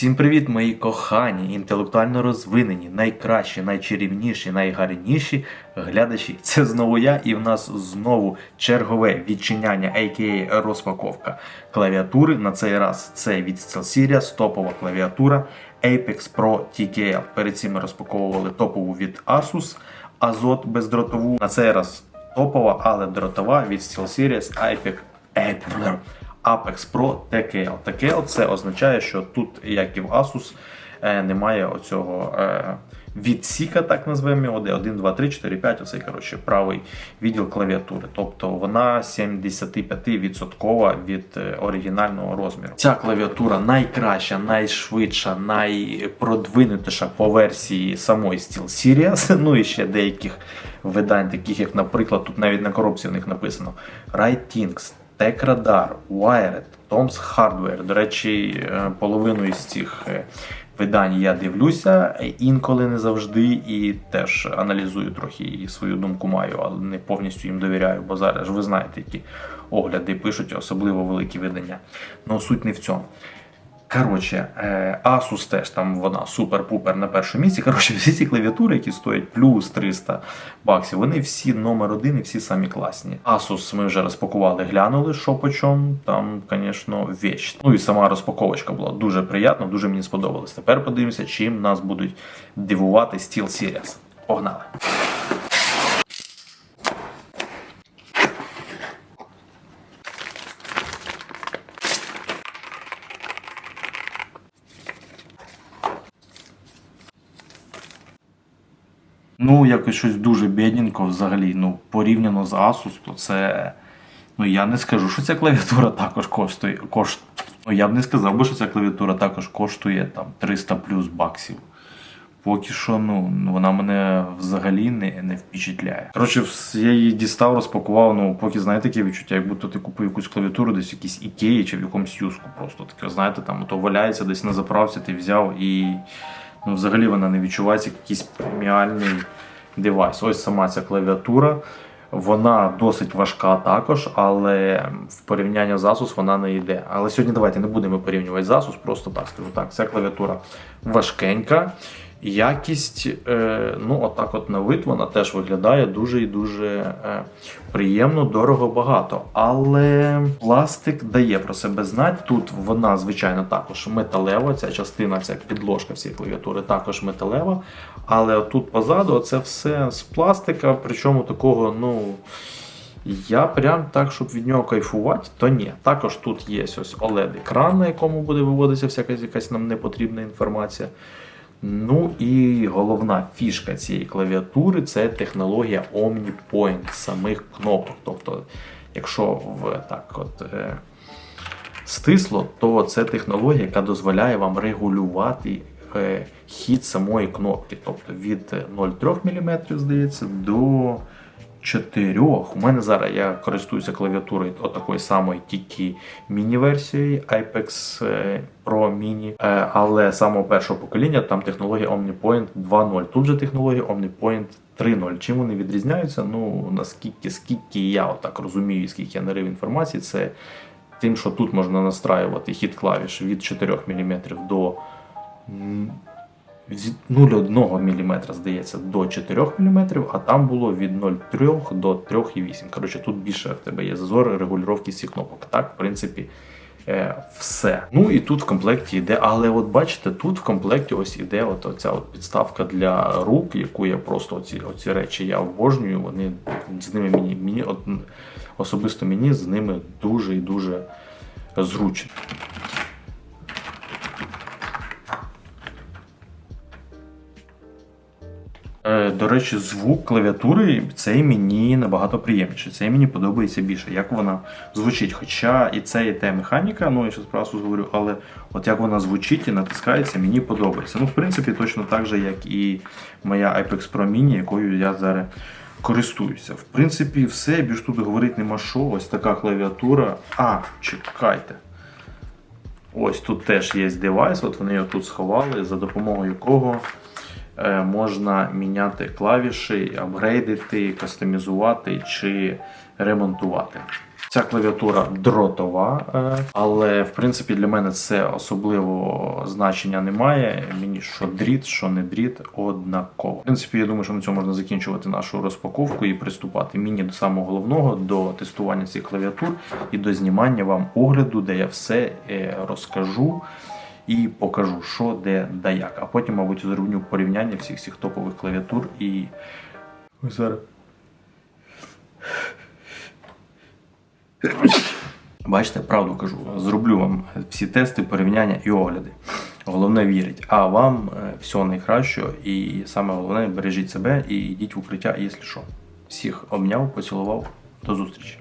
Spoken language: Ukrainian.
Всім привіт, мої кохані, інтелектуально розвинені, найкращі, найчарівніші, найгарніші глядачі. Це знову я, і в нас знову чергове відчиняння, а.к.а. розпаковка клавіатури. На цей раз це від SteelSeries, топова клавіатура Apex Pro TKL. Перед цим ми розпаковували топову від Asus Azot бездротову. На цей раз топова, але дротова від SteelSeries Apex. Apex. Pro TKL. TKL це означає, що тут, як і в Asus, е, немає оцього е, відсіка, так назвемо його, де 1, 2, 3, 4, 5, оцей коротше, правий відділ клавіатури. Тобто вона 75% від е, оригінального розміру. Ця клавіатура найкраща, найшвидша, найпродвинутіша по версії самої SteelSeries, ну і ще деяких видань, таких як, наприклад, тут навіть на коробці в них написано Writings, TechRadar, Wired, Tom's Hardware. До речі, е, половину із цих е, видань я дивлюся інколи не завжди, і теж аналізую трохи і свою думку маю, але не повністю їм довіряю, бо зараз ви знаєте, які огляди пишуть, особливо великі видання. Ну суть не в цьому. Коротше, е, Asus теж там вона супер-пупер на першому місці. Коротше, всі ці клавіатури, які стоять плюс 300 баксів, вони всі номер один і всі самі класні. Asus ми вже розпакували, глянули, що по. Там, звісно, віч. Ну і сама розпаковочка була дуже приємна, дуже мені сподобалось. Тепер подивимося, чим нас будуть дивувати SteelSeries. Погнали! Ну, якось щось дуже бідненько взагалі. Ну, порівняно з Asus, то це. Ну, я не скажу, що ця клавіатура також коштує. Кошт... Ну, я б не сказав би, що ця клавіатура також коштує там 300 плюс баксів. Поки що, ну, вона мене взагалі не, не впечатляє. Коротше, я її дістав, розпакував, ну, поки знаєте таке відчуття, як будто ти купив якусь клавіатуру десь в якійсь ікеї чи в якомусь юску. Просто таке, знаєте, там то валяється десь на заправці, ти взяв і ну, взагалі вона не відчувається як якийсь преміальний девайс. Ось сама ця клавіатура. Вона досить важка також, але в порівнянні з Asus вона не йде. Але сьогодні давайте не будемо порівнювати з Asus, просто так скажу так. Ця клавіатура важкенька. Якість, е, ну отак от на вид вона теж виглядає дуже і дуже е, приємно, дорого, багато. Але пластик дає про себе знати. Тут вона, звичайно, також металева. Ця частина, ця підложка всієї клавіатури також металева. Але тут позаду це все з пластика, причому такого, ну. Я прям так, щоб від нього кайфувати, то ні. Також тут є ось OLED-екран, на якому буде виводитися всяка якась нам непотрібна інформація. Ну і головна фішка цієї клавіатури це технологія OmniPoint самих кнопок. Тобто, якщо в так от е, стисло, то це технологія, яка дозволяє вам регулювати е, хід самої кнопки. Тобто від 0,3 мм, здається, до 4. У мене зараз я користуюся клавіатурою отакої самої, тільки міні-версією Apex е, Pro Mini, Е, але самого першого покоління там технологія OmniPoint 2.0. Тут же технологія OmniPoint 3.0. Чим вони відрізняються? Ну наскільки скільки я отак розумію, скільки я нарив інформації, це тим, що тут можна настраювати хід клавіш від 4 мм до від 0,1 мм, здається, до 4 мм, а там було від 0,3 до 3,8. Коротше, тут більше в тебе є зазор регулювання всіх кнопок. Так, в принципі, е, все. Ну і тут в комплекті йде, але от бачите, тут в комплекті ось іде от оця от підставка для рук, яку я просто оці, оці речі я обожнюю. Вони з ними мені, мені от, особисто мені з ними дуже і дуже зручно. До речі, звук клавіатури цей мені набагато приємніше. Цей мені подобається більше, як вона звучить. Хоча і це, і те механіка, ну я зараз про Asus говорю, але от як вона звучить і натискається, мені подобається. Ну, в принципі, точно так же, як і моя Apex Pro Mini, якою я зараз користуюся. В принципі, все, більш тут говорити нема що. Ось така клавіатура. А, чекайте. Ось тут теж є девайс, от вони його тут сховали, за допомогою якого е, можна міняти клавіші, апгрейдити, кастомізувати чи ремонтувати. Ця клавіатура дротова, е, але в принципі для мене це особливо значення немає. Мені що дріт, що не дріт, однаково. В принципі, я думаю, що на цьому можна закінчувати нашу розпаковку і приступати мені до самого головного до тестування цих клавіатур і до знімання вам огляду, де я все е, розкажу і покажу, що де да як. А потім, мабуть, зроблю порівняння всіх цих топових клавіатур і Ось зараз. Бачите, правду кажу. Зроблю вам всі тести, порівняння і огляди. Головне вірить. А вам е, всього найкращого і саме головне бережіть себе і йдіть в укриття, якщо що. Всіх обняв, поцілував. До зустрічі.